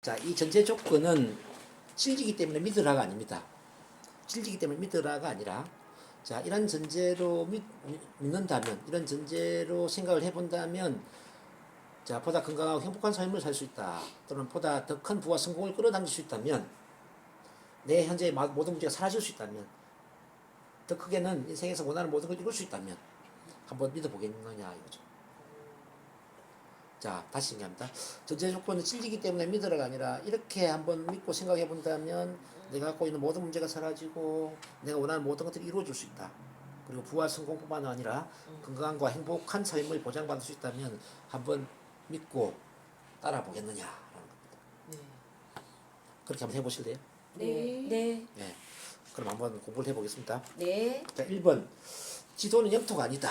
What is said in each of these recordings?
자, 이 전제 조건은 찔리기 때문에 믿으라가 아닙니다. 찔리기 때문에 믿으라가 아니라 자, 이런 전제로 믿, 믿는다면, 이런 전제로 생각을 해본다면, 자, 보다 건강하고 행복한 삶을 살 수 있다. 또는 보다 더 큰 부와 성공을 끌어당길 수 있다면, 내 현재의 마- 모든 문제가 사라질 수 있다면, 더 크게는 인생에서 원하는 모든 걸 이룰 수 있다면, 한번 믿어보겠느냐, 이거죠. 자, 다시 얘기합니다. 전제 조건은 찔리기 때문에 믿으라가 아니라 이렇게 한번 믿고 생각해 본다면 내가 갖고 있는 모든 문제가 사라지고 내가 원하는 모든 것들이 이루어질 수 있다. 그리고 부와 성공뿐만 아니라 건강과 행복한 삶을 보장받을 수 있다면 한번 믿고 따라 보겠느냐라는 겁니다. 네. 그렇게 한번 해보실래요? 네. 네. 네. 그럼 한번 공부를 해보겠습니다. 네. 자, 1번. 지도는 영토가 아니다.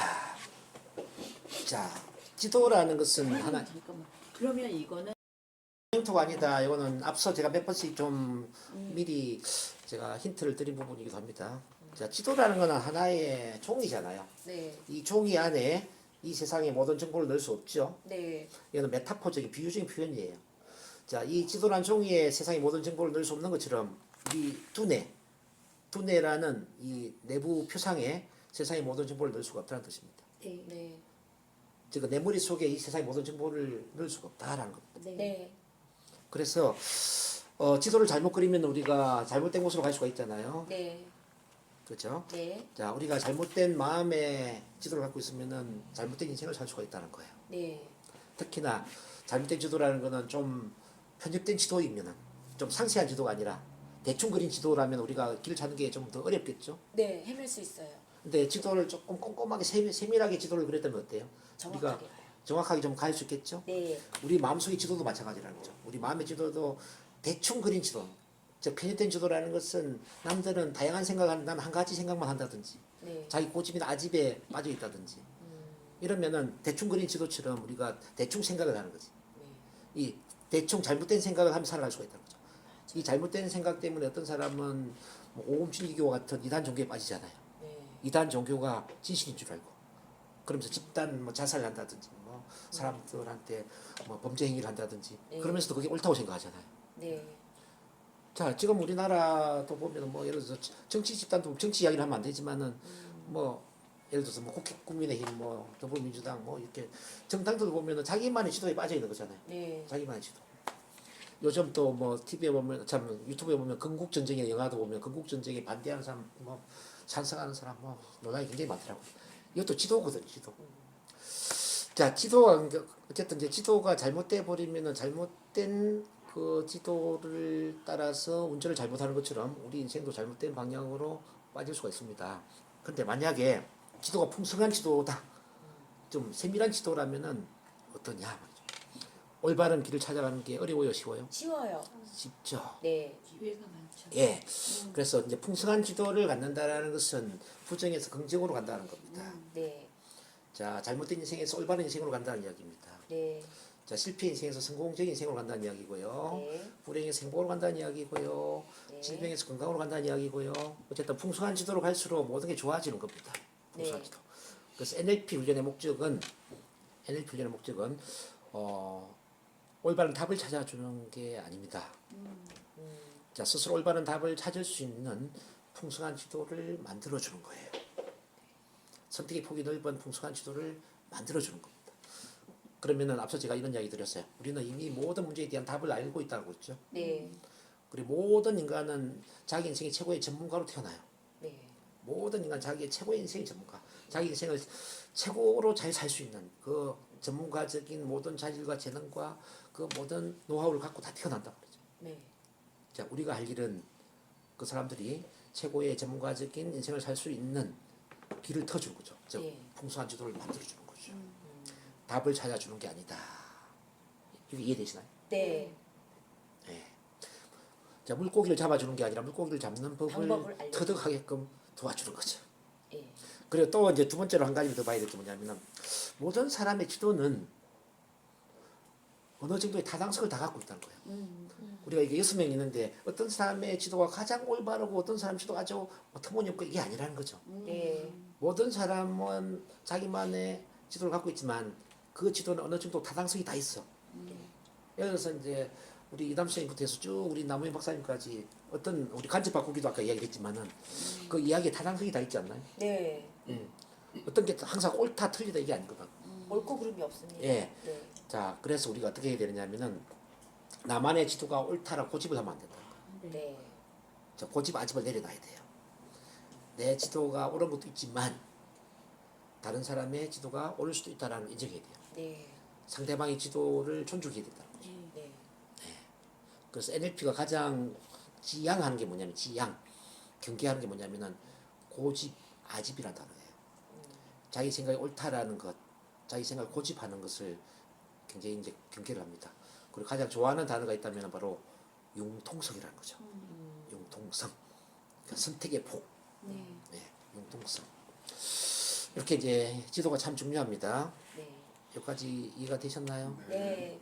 자, 지도라는 것은 하나, 잠깐만. 그러면 이거는 영토가 아니다. 이거는 앞서 제가 몇 번씩 좀 미리 제가 힌트를 드린 부분이기도 합니다. 자, 지도라는 거는 하나의 종이잖아요. 네. 이 종이 안에 이 세상의 모든 정보를 넣을 수 없죠. 네. 이거는 메타포적인 비유적인 표현이에요. 자, 이 지도란 종이에 세상의 모든 정보를 넣을 수 없는 것처럼 이 두뇌, 두뇌라는 이 내부 표상에 세상의 모든 정보를 넣을 수가 없다는 뜻입니다. 네. 네. 즉, 내 머릿속에 이 세상의 모든 정보를 넣을 수가 없다라는 겁니다. 네. 네. 그래서 어, 지도를 잘못 그리면 우리가 잘못된 곳으로 갈 수가 있잖아요. 네. 그렇죠? 네. 자, 우리가 잘못된 마음의 지도를 갖고 있으면은 잘못된 인생을 살 수가 있다는 거예요. 네. 특히나 잘못된 지도라는 거는 좀 편집된 지도이면은 좀 상세한 지도가 아니라 대충 그린 지도라면 우리가 길 찾는 게 좀 더 어렵겠죠. 네. 헤맬 수 있어요. 근데 지도를 조금 꼼꼼하게 세밀, 세밀하게 지도를 그렸다면 어때요? 우리가 정확하게 가요. 정확하게 좀갈수 있겠죠? 네. 우리 마음속의 지도도 마찬가지라는 거죠. 우리 마음의 지도도 대충 그린 지도. 즉 편집된 지도라는 것은 남들은 다양한 생각을 난한 가지 생각만 한다든지 네. 자기 고집이나 아집에 빠져 있다든지 음. 이러면은 대충 그린 지도처럼 우리가 대충 생각을 하는 거지. 네. 이 대충 잘못된 생각을 하면서 살아갈 수가 있다는 거죠. 이 잘못된 생각 때문에 어떤 사람은 뭐 오음실기교 같은 이단 종교에 빠지잖아요. 네. 이단 종교가 진실인 줄 알고 그러면서 집단 뭐 자살을 한다든지 뭐 사람들한테 뭐 범죄 행위를 한다든지 네. 그러면서도 그게 옳다고 생각하잖아요. 네. 자 지금 우리나라도 보면은 뭐 예를 들어서 정치 집단도 정치 이야기를 하면 안 되지만은 뭐 예를 들어서 뭐 국회 국민의힘 뭐 더불어민주당 뭐 이렇게 정당들 보면은 자기만의 지도에 빠져 있는 거잖아요. 네. 자기만의 지도. 요즘 또 뭐 TV에 보면 참 유튜브에 보면 건국 전쟁의 영화도 보면 건국 전쟁에 반대하는 사람 뭐 찬성하는 사람 뭐 논란이 굉장히 많더라고요. 이것도 지도거든 지도. 자 지도가 어쨌든 이제 지도가 잘못돼 버리면은 잘못된 그 지도를 따라서 운전을 잘못하는 것처럼 우리 인생도 잘못된 방향으로 빠질 수가 있습니다. 근데 만약에 지도가 풍성한 지도다, 좀 세밀한 지도라면은 어떠냐. 올바른 길을 찾아가는 게 어려워요, 쉬워요? 쉬워요. 쉽죠. 네. 기회가 많죠. 예. 그래서 이제 풍성한 지도를 갖는다라는 것은 부정에서 긍정으로 간다는 겁니다. 네. 자, 잘못된 인생에서 올바른 인생으로 간다는 이야기입니다. 네. 자, 실패 인생에서 성공적인 인생으로 간다는 이야기고요. 네. 불행에서 행복으로 간다는 이야기고요. 네. 질병에서 건강으로 간다는 이야기고요. 어쨌든 풍성한 지도로 갈수록 모든 게 좋아지는 겁니다. 풍성한 네. 지도. 그래서 NLP 훈련의 목적은 NLP 훈련의 목적은 어, 올바른 답을 찾아주는 게 아닙니다. 음. 자, 스스로 올바른 답을 찾을 수 있는 풍성한 지도를 만들어 주는 거예요. 선택의 폭이 넓은 풍성한 지도를 만들어 주는 겁니다. 그러면은 앞서 제가 이런 이야기 드렸어요. 우리는 이미 모든 문제에 대한 답을 알고 있다고 했죠. 네. 그리고 모든 인간은 자기 인생의 최고의 전문가로 태어나요. 네. 모든 인간 자기의 최고의 인생의 전문가. 자기 인생을 최고로 잘 살 수 있는 그 전문가적인 모든 자질과 재능과 그 모든 노하우를 갖고 다 태어난다고 그러죠. 네. 자, 우리가 할 일은 그 사람들이 최고의 전문가적인 인생을 살 수 있는 길을 터주는 거죠. 즉, 예. 풍성한 지도를 만들어주는 거죠. 음. 답을 찾아주는 게 아니다. 이게 이해되시나요? 네. 예. 자, 물고기를 잡아주는 게 아니라 물고기를 잡는 법을 터득하게끔 도와주는 거죠. 예. 그리고 또 이제 두 번째로 한 가지 더 봐야 될 게 뭐냐면은 모든 사람의 지도는 어느 정도의 타당성을 다 갖고 있다는 거예요. 음. 우리가 이게 여섯 명 있는데 어떤 사람의 지도가 가장 올바르고 어떤 사람 지도가 아주 뭐 터무니없고 이게 아니라는 거죠. 네. 모든 사람은 자기만의 지도를 갖고 있지만 그 지도는 어느 정도 타당성이 다 있어. 예를 들어서 이제 우리 이담 선생님부터 해서 쭉 우리 남우현 박사님까지 어떤 우리 간접 바꾸기도 아까 이야기했지만은 그 이야기에 타당성이 다 있지 않나요? 네. 음. 어떤 게 항상 옳다 틀리다 이게 아니거든. 옳고 그름이 없습니다. 예. 네. 자, 그래서 우리가 어떻게 해야 되느냐면은 나만의 지도가 옳다라고 고집을 하면 안 된다. 네. 자, 고집 아집을 내려놔야 돼요. 내 지도가 옳은 것도 있지만 다른 사람의 지도가 옳을 수도 있다라는 인정해야 돼요. 네. 상대방의 지도를 존중해야 된다는 거죠. 네. 그래서 NLP가 가장 지향하는 게 뭐냐면 지향, 경계하는 게 뭐냐면은 고집, 아집이라는 단어예요. 자기 생각이 옳다라는 것, 자기 생각을 고집하는 것을 굉장히 이제 경계를 합니다. 그리고 가장 좋아하는 단어가 있다면 바로 융통성이라는 거죠. 융통성. 그러니까 선택의 폭. 네. 네, 융통성. 이렇게 이제 지도가 참 중요합니다. 네. 여기까지 이해가 되셨나요? 네.